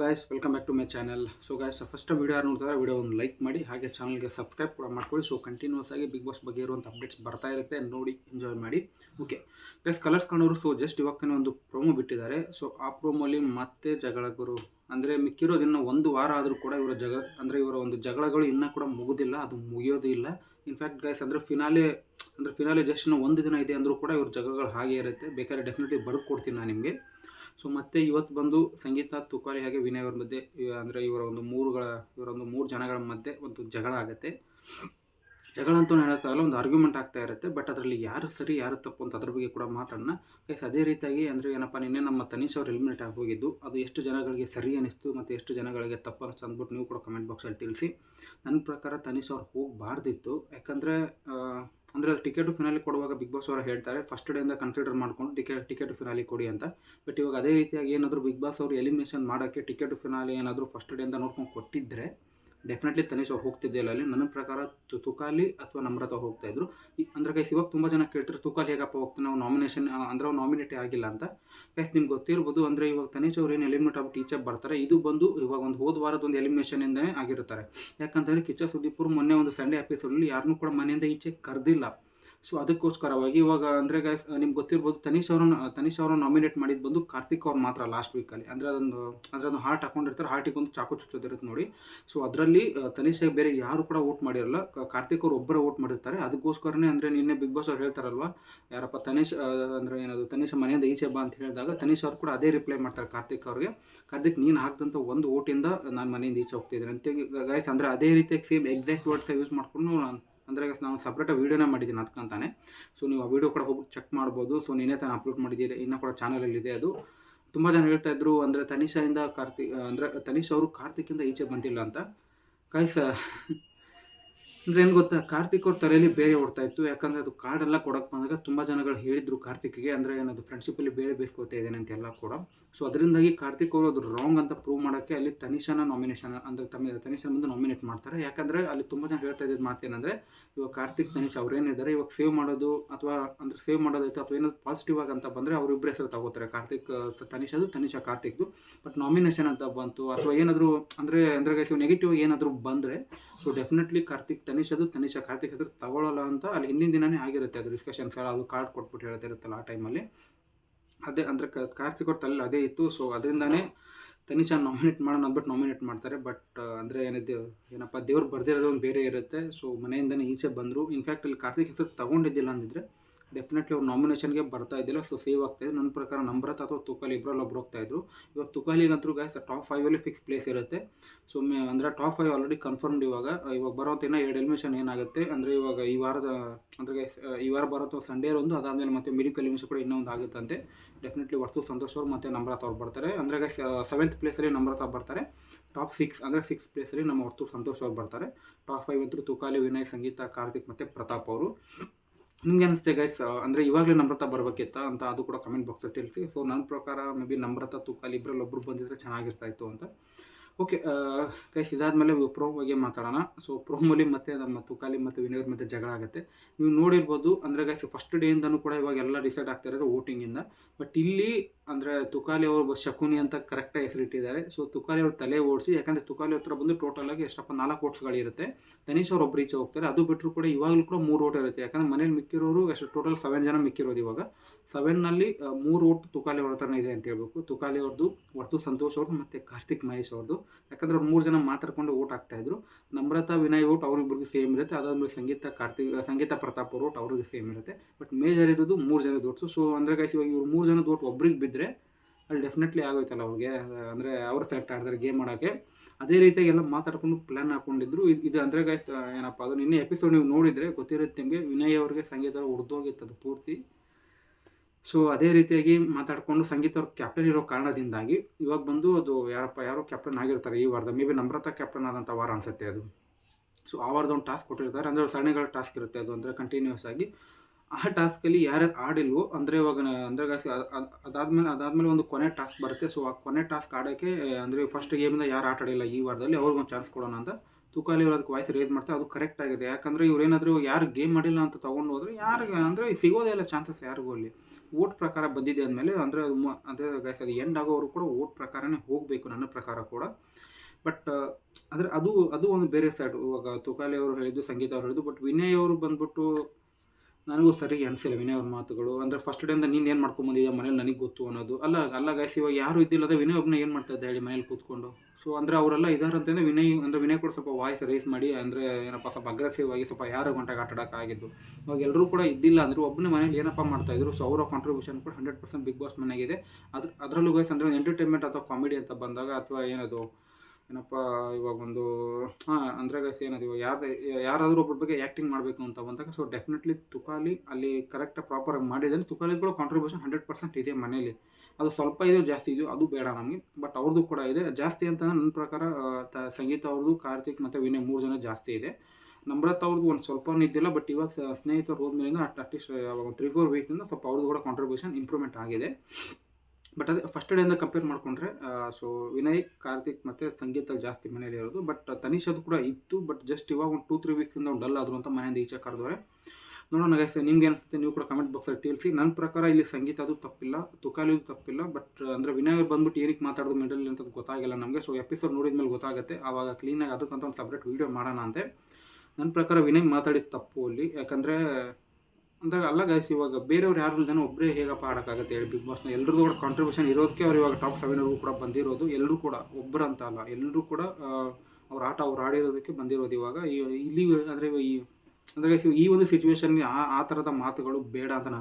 Guys welcome back to my channel so guys first video ನೋಡ್ತಾರೆ video ಒಂದು like ಮಾಡಿ, ಹಾಗೆ ಚಾನಲ್ಗೆ ಸಬ್ಸ್ಕ್ರೈಬ್ ಕೂಡ ಮಾಡ್ಕೊಳ್ಳಿ. ಸೊ ಕಂಟಿನ್ಯೂಸ್ ಆಗಿ ಬಿಗ್ ಬಾಸ್ ಬಗ್ಗೆ ಇರುವಂಥ ಅಪ್ಡೇಟ್ಸ್ ಬರ್ತಾ ಇರುತ್ತೆ, ನೋಡಿ ಎಂಜಾಯ್ ಮಾಡಿ. ಓಕೆ ಪ್ಲಸ್ ಕಲರ್ಸ್ ಕಾಣೋರು ಸೊ ಜಸ್ಟ್ ಇವಾಗ ಒಂದು ಪ್ರೋಮೋ ಬಿಟ್ಟಿದ್ದಾರೆ. ಸೊ ಆ ಪ್ರೋಮೋಲಿ ಮತ್ತೆ ಜಗಳಗರು, ಅಂದರೆ ಮಿಕ್ಕಿರೋದಿನ್ನ ಒಂದು ವಾರ ಆದರೂ ಕೂಡ ಇವರ ಜಗ, ಅಂದರೆ ಇವರ ಒಂದು ಜಗಳಗಳು ಇನ್ನೂ ಕೂಡ ಮುಗುದಿಲ್ಲ, ಅದು ಮುಗಿಯೋದೂ ಇಲ್ಲ. ಇನ್ಫ್ಯಾಕ್ಟ್ ಗೈಸ್ ಅಂದರೆ ಫಿನಾಲೆ ಅಂದರೆ ಫಿನಾಲೆ ಜಸ್ಟ್ ಒಂದು ದಿನ ಇದೆ ಅಂದರೂ ಕೂಡ ಇವ್ರ ಜಗಳಗಳು ಹಾಗೆ ಇರುತ್ತೆ. ಬೇಕಾದ್ರೆ ಡೆಫಿನೆಟ್ಲಿ ಬರ್ಕೊಡ್ತೀನಿ ಕೊಡ್ತೀನಿ ನಾನು ನಿಮಗೆ. ಸೊ ಮತ್ತೆ ಇವತ್ತು ಬಂದು ಸಂಗೀತ ತುಪಾರಿ ಹಾಗೆ ವಿನಯ್ ಅವ್ರ ಮಧ್ಯೆ, ಅಂದರೆ ಇವರ ಒಂದು ಮೂರುಗಳ, ಇವರ ಒಂದು ಮೂರು ಜನಗಳ ಮಧ್ಯೆ ಒಂದು ಜಗಳ ಆಗುತ್ತೆ. ಜಗಳ ಅಂತೂ ಹೇಳೋಕ್ಕಾಗಲ್ಲ, ಒಂದು ಆರ್ಗ್ಯುಮೆಂಟ್ ಆಗ್ತಾ ಇರುತ್ತೆ. ಬಟ್ ಅದರಲ್ಲಿ ಯಾರು ಸರಿ, ಯಾರು ತಪ್ಪು ಅಂತ ಅದ್ರ ಬಗ್ಗೆ ಕೂಡ ಮಾತಾಡೋಣ. ಗೈಸ್ ಅದೇ ರೀತಿಯಾಗಿ ಅಂದರೆ ಏನಪ್ಪ, ನಿನ್ನೆ ನಮ್ಮ ತನೀಶ್ ಅವ್ರು ಎಲಿಮಿನೇಟ್ ಆಗೋಗಿದ್ದು, ಅದು ಎಷ್ಟು ಜನಗಳಿಗೆ ಸರಿ ಅನಿಸ್ತು ಮತ್ತು ಎಷ್ಟು ಜನಗಳಿಗೆ ತಪ್ಪು ಅನಿಸ್ತು ಅಂದ್ಬಿಟ್ಟು ನೀವು ಕೂಡ ಕಮೆಂಟ್ ಬಾಕ್ಸಲ್ಲಿ ತಿಳಿಸಿ. ನನ್ನ ಪ್ರಕಾರ ತನೀಶ್ ಅವ್ರು ಹೋಗಬಾರ್ದಿತ್ತು. ಯಾಕಂದರೆ ಅಂದರೆ ಟಿಕೆಟು ಫಿನಾಲಿ ಕೊಡುವಾಗ ಬಿಗ್ ಬಾಸ್ ಅವರು ಹೇಳ್ತಾರೆ ಫಸ್ಟ್ ಡೇಯಿಂದ ಕನ್ಸಿಡರ್ ಮಾಡ್ಕೊಂಡು ಟಿಕೆಟ್ ಟಿಕೆಟ್ ಫಿನಾಲಿ ಕೊಡಿ ಅಂತ. ಬಟ್ ಇವಾಗ ಅದೇ ರೀತಿಯಾಗಿ ಏನಾದರೂ ಬಿಗ್ ಬಾಸ್ ಅವರು ಎಲಿಮಿನೇಷನ್ ಮಾಡೋಕ್ಕೆ ಟಿಕೆಟ್ ಫಿನಾಲಿ ಏನಾದರೂ ಫಸ್ಟ್ ಡೇಯಿಂದ ನೋಡ್ಕೊಂಡು ಕೊಟ್ಟಿದ್ದರೆ ಡೆಫಿನೆಟ್ಲಿ ತನಿಷ್ ಹೋಗ್ತಿದ್ದಿಲ್ಲ ಅಲ್ಲಿ ನನ್ನ ಪ್ರಕಾರ ತುಕಾಲಿ ಅಥವಾ ನಮ್ರತ ಹೋಗ್ತಾ ಇದ್ರು. ಅಂದ್ರೆ ಗೈಸ್ ಇವಾಗ ತುಂಬ ಜನ ಕೇಳ್ತಾರೆ ತುಕಾಲಿ ಹೇಗಪ್ಪ ಹೋಗ್ತಾನೆ ನಾವು ನಾಮಿನೇಷನ್ ಅಂದ್ರೆ ಅವ್ನು ನಾಮಿನೇಟೇ ಆಗಿಲ್ಲ ಅಂತ. ಗೈಸ್ ನಿಮ್ಗೆ ಗೊತ್ತಿರ್ಬೋದು, ಅಂದರೆ ಇವಾಗ ತನಿಷ್ ಅವ್ರು ಏನು ಎಲಿಮಿನೇಟ್ ಆಗಿ ಟೀಚರ್ ಬರ್ತಾರೆ. ಇದು ಬಂದು ಇವಾಗ ಒಂದು ಹೋದ ವಾರದ ಒಂದು ಎಲಿಮಿನೇಷನಿಂದನೇ ಆಗಿರ್ತಾರೆ. ಯಾಕಂತಂದರೆ ಕಿಚ್ಚ ಸುದೀಪುರ್ ಮೊನ್ನೆ ಒಂದು ಸಂಡೇ ಎಪಿಸೋಡಲ್ಲಿ ಯಾರನ್ನೂ ಕೂಡ ಮನೆಯಿಂದ ಈಚೆ ಕರೆದಿಲ್ಲ. ಸೊ ಅದಕ್ಕೋಸ್ಕರವಾಗಿ ಇವಾಗ ಅಂದರೆ ಗೈಸ್ ನಿಮ್ಗೆ ಗೊತ್ತಿರ್ಬೋದು ತನಿಷ್ ಅವ್ರನ್ನ ತನಿಷ್ ಅವ್ರನ್ನ ನಾಮಿನೇಟ್ ಮಾಡಿದ್ದು ಬಂದು ಕಾರ್ತಿಕ್ ಅವ್ರು ಮಾತ್ರ ಲಾಸ್ಟ್ ವೀಕಲ್ಲಿ ಅಂದರೆ ಅದೊಂದು ಅಂದರೆ ಅದೊಂದು ಹಾರ್ಟ್ ಹಾಕೊಂಡಿರ್ತಾರೆ ಹಾರ್ಟಿಗೆ ಒಂದು ಚಾಕು ಚುಚ್ಚೋದಿರುತ್ತೆ ನೋಡಿ. ಸೊ ಅದರಲ್ಲಿ ತನಿಷ್ ಬೇರೆ ಯಾರು ಕೂಡ ವೋಟ್ ಮಾಡಿರಲ್ಲ. ಕಾರ್ತಿಕ್ ಅವ್ರು ಒಬ್ಬರೇ ವೋಟ್ ಮಾಡಿರ್ತಾರೆ. ಅದಕ್ಕೋಸ್ಕರನೇ ಅಂದರೆ ನಿನ್ನೆ ಬಿಗ್ ಬಾಸ್ ಅವ್ರು ಹೇಳ್ತಾರಲ್ವ, ಯಾರಪ್ಪ ತನಿಷ್ ಅಂದರೆ ಏನದು ತನಿಷ್ ಮನೆಯಿಂದ ಈಚೆ ಬಾ ಅಂತ ಹೇಳಿದಾಗ ತನಿಷ್ ಅವ್ರು ಕೂಡ ಅದೇ ರಿಪ್ಲೈ ಮಾಡ್ತಾರೆ ಕಾರ್ತಿಕ್ ಅವ್ರಿಗೆ. ಕಾರ್ತಿಕ್, ನೀನು ಹಾಕಿದಂಥ ಒಂದು ಓಟಿಂದ ನಾನು ಮನೆಯಿಂದ ಈಚೆ ಹೋಗ್ತಿದ್ದೀನಿ. ಅಂತ ಗೈಸ್ ಅಂದರೆ ಅದೇ ರೀತಿಯಾಗಿ ಸೇಮ್ ಎಕ್ಸಾಕ್ಟ್ ವರ್ಡ್ಸ್ ಯೂಸ್ ಮಾಡ್ಕೊಂಡು ನಾನು ಅಂದರೆ ನಾನು ಸಪ್ರೇಟಾಗಿ ವೀಡಿಯೋನೇ ಮಾಡಿದ್ದೀನಿ ಅದಕ್ಕಂತಾನೆ ಸೊ ನೀವು ಆ ವೀಡಿಯೋ ಕೂಡ ಹೋಗಿ ಚೆಕ್ ಮಾಡ್ಬೋದು. ಸೊ ನಿನ್ನೆ ತಾನು ಅಪ್ಲೋಡ್ ಮಾಡಿದ್ದೀರಿ. ಇನ್ನೂ ಕೂಡ ಚಾನಲಲ್ಲಿದೆ ಅದು. ತುಂಬ ಜನ ಹೇಳ್ತಾ ಇದ್ರು, ಅಂದರೆ ತನಿಷಾಯಿಂದ ಕಾರ್ತಿಕ್, ಅಂದರೆ ತನಿಷ್ ಅವರು ಕಾರ್ತಿಕಿಂದ ಈಚೆ ಬಂದಿಲ್ಲ ಅಂತ. ಕಾಯ್ಸ ಅಂದರೆ ಏನು ಗೊತ್ತಾ? ಕಾರ್ತಿಕ್ ಅವ್ರ ತಲೆಯಲ್ಲಿ ಬೇರೆ ಓಡ್ತಾ ಇತ್ತು. ಯಾಕಂದರೆ ಅದು ಕಾರ್ಡೆಲ್ಲ ಕೊಡೋಕೆ ಬಂದಾಗ ತುಂಬ ಜನಗಳು ಹೇಳಿದರು ಕಾರ್ತಿಕ್ಗೆ, ಅಂದರೆ ಏನದು ಫ್ರೆಂಡ್ಶಿಪ್ಪಲ್ಲಿ ಬೇರೆ ಬೇಯಿಸ್ಕೊತಾ ಇದ್ದೇನೆ ಅಂತೆಲ್ಲ ಕೂಡ. ಸೊ ಅದರಿಂದಾಗಿ ಕಾರ್ತಿಕ್ ಅವರು ಅದು ರಾಂಗ್ ಅಂತ ಪ್ರೂವ್ ಮಾಡೋಕ್ಕೆ ಅಲ್ಲಿ ತನಿಷಾನ ನಾಮಿನೇಷನ್ ಅಂದರೆ ತಮ್ಮ ತನಿಷನ್ ಬಂದು ನಾಮಿನೇಟ್ ಮಾಡ್ತಾರೆ. ಯಾಕಂದರೆ ಅಲ್ಲಿ ತುಂಬ ಜನ ಹೇಳ್ತಾ ಇದ್ದಿದ್ದು ಮಾತೇನಂದರೆ, ಇವಾಗ ಕಾರ್ತಿಕ್, ತನಿಷ್ ಅವ್ರೇನಿದ್ದಾರೆ ಇವಾಗ ಸೇವ್ ಮಾಡೋದು ಅಥವಾ ಅಂದರೆ ಸೇವ್ ಮಾಡೋದೈತೆ ಅಥವಾ ಏನಾದರೂ ಪಾಸಿಟಿವ್ ಆಗಿ ಅಂತ ಬಂದರೆ ಅವರಿಬ್ಬರ ಹೆಸರು ತಗೋತಾರೆ. ಕಾರ್ತಿಕ್, ತನಿಷದು, ತನಿಷಾ ಕಾರ್ತಿಕ್ದು. ಬಟ್ ನಾಮಿನೇಷನ್ ಅಂತ ಬಂತು ಅಥವಾ ಏನಾದರೂ ಅಂದರೆ ಅಂದರೆ ನೆಗೆಟಿವ್ ಏನಾದರೂ ಬಂದರೆ ಸೊ ಡೆಫಿನೆಟ್ಲಿ ಕಾರ್ತಿಕ್ ತನಿಷ್ ಅದು ತನಿಷಾ ಕಾರ್ತಿಕ್ ಹೆಸರು ತಗೊಳ್ಳೋಲ್ಲ ಅಂತ ಅಲ್ಲಿ ಹಿಂದಿನ ದಿನವೇ ಆಗಿರುತ್ತೆ ಅದು ಡಿಸ್ಕಷನ್ ಫೇರ್ ಅದು ಕಾರ್ಡ್ ಕೊಟ್ಬಿಟ್ಟು ಹೇಳ್ತಾ ಇರುತ್ತಲ್ಲ ಆ ಟೈಮಲ್ಲಿ ಅದೇ ಅಂದರೆ ಕಾರ್ತಿಕ್ ಅವ್ರ ತಲೆಯಲ್ಲಿ ಅದೇ ಇತ್ತು. ಸೊ ಅದರಿಂದನೇ ತನಿಷಾ ನಾಮಿನೇಟ್ ಮಾಡೋಣ ಅಂದ್ಬಿಟ್ಟು ನಾಮಿನೇಟ್ ಮಾಡ್ತಾರೆ. ಬಟ್ ಅಂದರೆ ಏನಿದೆ, ಏನಪ್ಪ, ದೇವ್ರು ಬರ್ದಿರೋದು ಒಂದು ಬೇರೆ ಇರುತ್ತೆ. ಸೊ ಮನೆಯಿಂದನೇ ಈಚೆ ಬಂದರು. ಇನ್ಫ್ಯಾಕ್ಟ್ ಇಲ್ಲಿ ಕಾರ್ತಿಕ್ ಹೆಸರು ತಗೊಂಡಿದ್ದಿಲ್ಲ ಅಂದಿದ್ರೆ ಡೆಫಿನೆಟ್ಲಿ ಅವ್ರು ನಾಮಿನೇಷನ್ಗೆ ಬರ್ತಾ ಇದ್ದಿಲ್ಲ ಸೊ ಸೇವ್ ಆಗ್ತಾ ಇದೆ ನನ್ನ ಪ್ರಕಾರ ನಮ್ರತ್ ಅಥವಾ ತುಕಾಲಿ ಇಬ್ಬರಲ್ಲಿ ಒಬ್ಬರು ಹೋಗ್ತಾ ಇದ್ರು. ಇವಾಗ ತುಕಾಲಿಗಂತೂ ಗ್ಯಾಸ್ ಟಾಪ್ ಫೈವಲ್ಲಿ ಫಿಕ್ಸ್ ಪ್ಲೇಸ್ ಇರುತ್ತೆ. ಸೊ ಮೇ, ಅಂದರೆ ಟಾಪ್ ಫೈವ್ ಆಲ್ರೆಡಿ ಕನ್ಫರ್ಮ್ಡ್ ಇವಾಗ. ಇವಾಗ ಬರೋಂಥ ಇನ್ನೂ ಎರಡು ಎಲಿಮಿನೇಷನ್ ಏನಾಗುತ್ತೆ, ಅಂದರೆ ಇವಾಗ ಈ ವಾರದ, ಅಂದರೆ ಈ ವಾರ ಬರೋ ಸಂಡೇ ಒಂದು, ಅದಾದಮೇಲೆ ಮತ್ತೆ ಮಿಡಿಕಲ್ ಎಲಿಮಿನೇಷನ್ ಕೂಡ ಇನ್ನೊಂದು ಆಗುತ್ತಂತೆ. ಡೆಫಿನೆಟ್ಲಿ ವರ್ಷ ಸಂತೋಷ್ ಅವರು ಮತ್ತು ನಮ್ರತ್ ಅವ್ರು ಬರ್ತಾರೆ. ಅಂದರೆ ಗೈಸ್ ಸೆವೆಂತ್ ಪ್ಲೇಸಲ್ಲಿ ನಂಬ್ರತ ಅವ್ರು ಬರ್ತಾರೆ. ಟಾಪ್ ಸಿಕ್ಸ್ ಅಂದರೆ ಸಿಕ್ಸ್ ಪ್ಲೇಸಲ್ಲಿ ನಮ್ಮ ಹೊರ್ತು ಸಂತೋಷ್ ಅವ್ರು ಬರ್ತಾರೆ. ಟಾಪ್ ಫೈವ್ ಅಂತೂ ತುಕಾಲಿ ವಿನಯ್, ಸಂಗೀತ, ಕಾರ್ತಿಕ್ ಮತ್ತು ಪ್ರತಾಪ್ ಅವರು. ನಿಮ್ಗೆ ಅನಿಸುತ್ತೆ ಗೈಸ್ ಅಂದರೆ ಇವಾಗಲೇ ನಮ್ರತ ಬರಬೇಕಿತ್ತ ಅಂತ ಅದು ಕೂಡ ಕಮೆಂಟ್ ಬಾಕ್ಸಲ್ಲಿ ತಿಳಿಸಿ. ಸೊ ನನ್ನ ಪ್ರಕಾರ ಮೇ ಬಿ ನಮ್ರತ ತುಕಾಲಿ ಇಬ್ಬರಲ್ಲಿ ಒಬ್ಬರು ಬಂದಿದ್ರೆ ಚೆನ್ನಾಗಿರ್ತಾ ಇತ್ತು ಅಂತ ಓಕೆ ಗೈಸ್ ಇದಾದಮೇಲೆ ಪ್ರೋ ಬಗ್ಗೆ ಮಾತಾಡೋಣ. ಸೊ ಪ್ರೋಮಲ್ಲಿ ಮತ್ತೆ ನಮ್ಮ ತುಕಾಲಿ ಮತ್ತು ವಿನಯರ್ ಮಧ್ಯೆ ಜಗಳ ಆಗುತ್ತೆ. ನೀವು ನೋಡಿರ್ಬೋದು, ಅಂದರೆ ಗೈಸ್ ಫಸ್ಟ್ ಡೇಯಿಂದನೂ ಕೂಡ ಇವಾಗ ಎಲ್ಲ ಡಿಸೈಡ್ ಆಗ್ತಾ ಇರೋದು ವೋಟಿಂಗಿಂದ ಬಟ್ ಇಲ್ಲಿ ಅಂದರೆ ತುಕಾಲಿ ಅವರು ಶಕುನಿ ಅಂತ ಕರೆಕ್ಟಾಗಿ ಹೆಸರಿಟ್ಟಿದ್ದಾರೆ. ಸೊ ತುಕಾಲಿ ಅವ್ರ ತಲೆ ಓಡಿಸಿ, ಯಾಕಂದರೆ ತುಕಾಲಿ ಹತ್ರ ಬಂದು ಟೋಟಲ್ ಆಗಿ ಎಷ್ಟಪ್ಪ, ನಾಲ್ಕು ಓಟ್ಸ್ಗಳಿರುತ್ತೆ ತನೀಶ್ ಅವ್ರು ಒಬ್ಬರು ಈಚೆ ಹೋಗ್ತಾರೆ. ಅದು ಬಿಟ್ಟರು ಕೂಡ ಇವಾಗಲೂ ಕೂಡ ಮೂರು ಓಟ್ ಇರುತ್ತೆ. ಯಾಕಂದರೆ ಮನೇಲಿ ಮಿಕ್ಕಿರೋರು ಎಷ್ಟು ಟೋಟಲ್ ಸೆವೆನ್ ಜನ ಮಿಕ್ಕಿರೋದು ಇವಾಗ. ಸೆವೆನ್ನಲ್ಲಿ ಮೂರು ಓಟ್ ತುಕಾಲಿ ಅವ್ರ ಹತ್ರನೇ ಇದೆ ಅಂತ ಹೇಳ್ಬೇಕು. ತುಕಾಲಿ ಅವ್ರದ್ದು ವರ್ತು ಸಂತೋಷ್ ಅವ್ರದ್ದು ಮತ್ತು ಕಾರ್ತಿಕ್ ಮಹೇಶ್ ಅವ್ರದ್ದು ಯಾಕಂದ್ರೆ ಅವ್ರು ಮೂರು ಜನ ಮಾತಾಡ್ಕೊಂಡು ಓಟ್ ಹಾಕ್ತಾಯಿದ್ರು ನಮ್ರತಾ, ವಿನಯ್ ಓಟ್ ಅವ್ರಿಬ್ರಿಗೆ ಸೇಮ್ ಇರುತ್ತೆ. ಅದಾದ್ಮೇಲೆ ಸಂಗೀತ, ಕಾರ್ತಿಕ್ ಸಂಗೀತ ಪ್ರತಾಪ್ ಅವ್ರ ಓಟ್ ಅವ್ರಿಗೆ ಸೇಮ್ ಇರುತ್ತೆ. ಬಟ್ ಮೇಜರ್ ಇರೋದು ಮೂರು ಜನದ ಓಟ್ಸು ಸೊ ಅಂದರೆ ಗೈಸ್ ಇವಾಗ ಇವ್ರು ಮೂರು ಜನದ ಓಟ್ ಒಬ್ರಿಗೆ ಬಿದ್ದರೆ ಅಲ್ಲಿ ಡೆಫಿನೆಟ್ಲಿ ಆಗೋಯ್ತಲ್ಲ ಅವ್ರಿಗೆ ಅಂದರೆ ಅವರು ಸೆಲೆಕ್ಟ್ ಆಡ್ತಾರೆ ಗೇಮ್ ಆಡೋಕ್ಕೆ. ಅದೇ ರೀತಿಯಾಗಿ ಎಲ್ಲ ಮಾತಾಡ್ಕೊಂಡು ಪ್ಲ್ಯಾನ್ ಹಾಕೊಂಡಿದ್ರು. ಇದು ಅಂದರೆ ಗೈಸ್ ಏನಪ್ಪ, ಅದು ನಿನ್ನೆ ಎಪಿಸೋಡ್ ನೀವು ನೋಡಿದರೆ ಗೊತ್ತಿರುತ್ತೆ ನಿಮಗೆ, ವಿನಯ್ ಅವ್ರಿಗೆ ಸಂಗೀತ ಉಡ್ದೋಗಿತ್ತು ಅದು ಪೂರ್ತಿ. ಸೊ ಅದೇ ರೀತಿಯಾಗಿ ಮಾತಾಡಿಕೊಂಡು ಸಂಗೀತ ಅವ್ರ ಕ್ಯಾಪ್ಟನ್ ಇರೋ ಕಾರಣದಿಂದಾಗಿ ಇವಾಗ ಬಂದು ಅದು ಯಾರಪ್ಪ, ಯಾರೋ ಕ್ಯಾಪ್ಟನ್ ಆಗಿರ್ತಾರೆ ಈ ವಾರದ. ಮೇ ಬಿ ನಮ್ರತ ಕ್ಯಾಪ್ಟನ್ ಆದಂಥ ವಾರ ಅನಿಸುತ್ತೆ ಅದು. ಸೊ ಆ ವಾರದ ಒಂದು ಟಾಸ್ಕ್ ಕೊಟ್ಟಿರ್ತಾರೆ. ಅಂದರೆ ಸರಣಿಗಳ ಟಾಸ್ಕ್ ಇರುತ್ತೆ ಅದು. ಅಂದರೆ ಕಂಟಿನ್ಯೂಸ್ ಆಗಿ ಆ ಟಾಸ್ಕಲ್ಲಿ ಯಾರ್ಯಾರು ಆಡಿಲ್ವೋ, ಅಂದರೆ ಇವಾಗ ಅಂದರೆ ಅದಾದಮೇಲೆ ಅದಾದಮೇಲೆ ಒಂದು ಕೊನೆ ಟಾಸ್ಕ್ ಬರುತ್ತೆ. ಸೊ ಆ ಕೊನೆ ಟಾಸ್ಕ್ ಆಡೋಕ್ಕೆ ಅಂದರೆ ಫಸ್ಟ್ ಗೇಮಿಂದ ಯಾರು ಆಟ ಆಡಿಲ್ಲ ಈ ವಾರದಲ್ಲಿ ಅವ್ರಿಗೆ ಒಂದು ಚಾನ್ಸ್ ಕೊಡೋಣ ಅಂತ ತುಕಾಲಿ ಅವರು ಅದಕ್ಕೆ ವಾಯ್ಸ್ ರೇಸ್ ಮಾಡ್ತಾರೆ ಅದು ಕರೆಕ್ಟ್ ಆಗಿದೆ. ಯಾಕಂದರೆ ಇವಾಗ ಯಾರು ಗೇಮ್ ಮಾಡಿಲ್ಲ ಅಂತ ತೊಗೊಂಡು ಹೋದ್ರೆ ಯಾರಿಗೆ, ಅಂದರೆ ಸಿಗೋದೇ ಇಲ್ಲ ಚಾನ್ಸಸ್ ಯಾರಿಗೂ ಅಲ್ಲಿ. ಓಟ್ ಪ್ರಕಾರ ಬಂದಿದೆ ಅಂದಮೇಲೆ, ಅಂದರೆ ಅಂದರೆ ಗೈಸ್ ಅದು ಎಂಡ್ ಆಗೋವರು ಕೂಡ ಓಟ್ ಪ್ರಕಾರನೇ ಹೋಗಬೇಕು ನನ್ನ ಪ್ರಕಾರ ಕೂಡ. ಬಟ್ ಅಂದರೆ ಅದು ಅದು ಒಂದು ಬೇರೆ ಸೈಡ್ ಇವಾಗ ತುಕಾಲಿ ಅವರು ಹೇಳಿದ್ದು, ಸಂಗೀತ ಅವರು ಹೇಳಿದ್ದು ಬಟ್ ವಿನಯ್ ಅವರು ಬಂದ್ಬಿಟ್ಟು ನನಗೂ ಸರಿ ಅನಿಸಿಲ್ಲ ವಿನಯ್ ಅವ್ರ ಮಾತುಗಳು. ಅಂದರೆ ಫಸ್ಟ್ ಡೇಯಿಂದ ನೀನು ಏನು ಮಾಡ್ಕೊಂಬಂದಿದ್ಯಾ ಮನೇಲಿ ನನಗೆ ಗೊತ್ತು ಅನ್ನೋದು. ಅಲ್ಲ ಅಲ್ಲ ಗಾಯ್ಸ್ ಇವಾಗ ಯಾರು ಇದ್ದಿಲ್ಲ ಅದೇ ವಿನಯ್ ಒಬ್ಬನೇ ಏನು ಮಾಡ್ತಾ ಇದ್ದ ಹೇಳಿ ಮನೇಲಿ ಕೂತ್ಕೊಂಡು. ಸೊ ಅಂದರೆ ಅವರೆಲ್ಲ ಇದ್ದಾರೆ ಅಂತಂದರೆ ವಿನಯ್, ಅಂದರೆ ವಿನಯ್ ಕೂಡ ಸ್ವಲ್ಪ ವಾಯ್ಸ್ ರೈಸ್ ಮಾಡಿ, ಅಂದರೆ ಏನಪ್ಪ ಸ್ವಲ್ಪ ಅಗ್ರೆಸಿವ್ ಆಗಿ ಸ್ವಲ್ಪ ಯಾರು ಗಂಟೆಗೆ ಆಟ ಆಗಿದ್ದು. ಇವಾಗ ಎಲ್ಲರೂ ಕೂಡ ಇದ್ದಿಲ್ಲ ಅಂದರೂ ಒಬ್ಬನೇ ಮನೇಲಿ ಏನಪ್ಪ ಮಾಡ್ತಾ ಇದ್ರು. ಸೊ ಅವರ ಕಾಂಟ್ರಿಬ್ಯೂಷನ್ ಕೂಡ ಹಂಡ್ರೆಡ್ ಪರ್ಸೆಂಟ್ ಬಿಗ್ ಬಾಸ್ ಮನೆಗಿದೆ. ಅದ್ರ, ಅದರಲ್ಲೂ ಗೈಸ್ ಅಂದರೆ ಎಂಟರ್ಟೈನ್ಮೆಂಟ್ ಅಥವಾ ಕಾಮಿಡಿ ಅಂತ ಬಂದಾಗ ಅಥವಾ ಏನದು ಏನಪ್ಪ, ಇವಾಗ ಒಂದು, ಹಾಂ, ಅಂದರೆ ಗೈಸ್ ಏನದು ಇವಾಗ ಯಾರು ಯಾರಾದರೂ ಒಬ್ಬರ ಬಗ್ಗೆ ಆ್ಯಕ್ಟಿಂಗ್ ಮಾಡಬೇಕು ಅಂತ ಬಂದಾಗ ಸೊ ಡೆಫಿನೆಟ್ಲಿ ತುಕಾಲಿ ಅಲ್ಲಿ ಕರೆಕ್ಟಾಗಿ ಪ್ರಾಪರಾಗಿ ಮಾಡಿದ್ದಾನೆ ತುಕಾಲಿ ಕೂಡ ಕಾಂಟ್ರಿಬ್ಯೂಷನ್ ಹಂಡ್ರೆಡ್ ಪರ್ಸೆಂಟ್ ಇದೆ ಮನೇಲಿ. ಅದು ಸ್ವಲ್ಪ ಇದು ಜಾಸ್ತಿ ಇದೆಯೋ ಅದು ಬೇಡ ನಮಗೆ. ಬಟ್ ಅವ್ರದ್ದು ಕೂಡ ಇದೆ. ಜಾಸ್ತಿ ಅಂತಂದ್ರೆ ನನ್ನ ಪ್ರಕಾರ ಸಂಗೀತ ಅವ್ರದ್ದು ಕಾರ್ತಿಕ್ ಮತ್ತು ವಿನಯ್ ಮೂರು ಜನ ಜಾಸ್ತಿ ಇದೆ. ನಮ್ರತ್ ಅವ್ರದ್ದು ಒಂದು ಸ್ವಲ್ಪ ಇದ್ದಿಲ್ಲ ಬಟ್ ಇವಾಗ ಸ್ನೇಹಿತರು ಹೋದ್ಮೇಲಿಂದ ಅಟ್ ಅಟ್ಲೀಸ್ಟ್ ಒಂದು ತ್ರೀ ಫೋರ್ ವೀಕ್ಸಿಂದ ಸ್ವಲ್ಪ ಅವ್ರದ್ದು ಕೂಡ ಕಾಂಟ್ರಿಬ್ಯೂಷನ್ ಇಂಪ್ರೂವ್ಮೆಂಟ್ ಆಗಿದೆ. ಬಟ್ ಅದೇ ಫಸ್ಟ್ ಡೇಯಿಂದ ಕಂಪೇರ್ ಮಾಡಿಕೊಂಡ್ರೆ ಸೊ ವಿನಯ್ ಕಾರ್ತಿಕ್ ಮತ್ತು ಸಂಗೀತ ಜಾಸ್ತಿ ಮನೇಲಿ ಇರೋದು. ಬಟ್ ತನಿಷ್ ಅದು ಕೂಡ ಇತ್ತು. ಬಟ್ ಜಸ್ಟ್ ಇವಾಗ ಒಂದು ಟೂ ತ್ರೀ ವೀಕ್ಸಿಂದ ಒಂದು ಡಲ್ ಆದರು ಅಂತ ಮನೆಯಿಂದ ಈಚೆ ಕರೆದವ್ರೆ. ನೋಡೋಣ ಗೈಸ್ ನಿಮ್ಗೆ ಅನಿಸುತ್ತೆ ನೀವು ಕೂಡ ಕಮೆಂಟ್ ಬಾಕ್ಸಲ್ಲಿ ತಿಳಿಸಿ. ನನ್ನ ಪ್ರಕಾರ ಇಲ್ಲಿ ಸಂಗೀತ ಅದು ತಪ್ಪಿಲ್ಲ. ತುಕಾಲಿದು ತಪ್ಪಿಲ್ಲ. ಬಟ್ ಅಂದರೆ ವಿನಯ್ ಬಂದ್ಬಿಟ್ಟು ಏನಕ್ಕೆ ಮಾತಾಡೋದು ಮಿಡಲ್ ಅಂತ ಗೊತ್ತಾಗಿಲ್ಲ ನಮಗೆ. ಸೊ ಎಪಿಸೋಡ್ ನೋಡಿದ ಮೇಲೆ ಗೊತ್ತಾಗುತ್ತೆ. ಆವಾಗ ಕ್ಲೀನಾಗಿ ಅದಕ್ಕಂತ ಒಂದು ಸಪ್ರೇಟ್ ವೀಡಿಯೋ ಮಾಡೋಣ ಅಂತೆ. ನನ್ನ ಪ್ರಕಾರ ವಿನಯ್ ಮಾತಾಡಿದ ತಪ್ಪು ಅಲ್ಲಿ. ಯಾಕಂದರೆ ಅಂದರೆ ಅಲ್ಲ ಗೈಸ್ ಇವಾಗ ಬೇರೆಯವ್ರು ಯಾರು ಇಲ್ದೇ ಒಬ್ಬರೇ ಹೇಗಪ್ಪ ಆಡೋಕ್ಕಾಗುತ್ತೆ ಹೇಳಿ ಬಿಗ್ ಬಾಸ್ನ ಎಲ್ಲರದ್ದು ಕೂಡ ಕಾಂಟ್ರಿಬ್ಯೂಷನ್ ಇರೋದಕ್ಕೆ ಅವ್ರು ಇವಾಗ ಟಾಪ್ ಸೆವೆನ್ವರೆಗೂ ಕೂಡ ಬಂದಿರೋದು. ಎಲ್ಲರೂ ಕೂಡ ಒಬ್ಬರು ಅಂತ ಅಲ್ಲ. ಎಲ್ಲರೂ ಕೂಡ ಅವ್ರ ಆಟ ಅವ್ರು ಆಡಿರೋದಕ್ಕೆ ಬಂದಿರೋದು ಇವಾಗ. ಇಲ್ಲಿ ಅಂದರೆ ಈ ಅಂದರೆ ಈ ಒಂದು ಸಿಚುವೇಶನ್ಗೆ ಆ ಆ ಥರದ ಮಾತುಗಳು ಬೇಡ ಅಂತ ನಾನು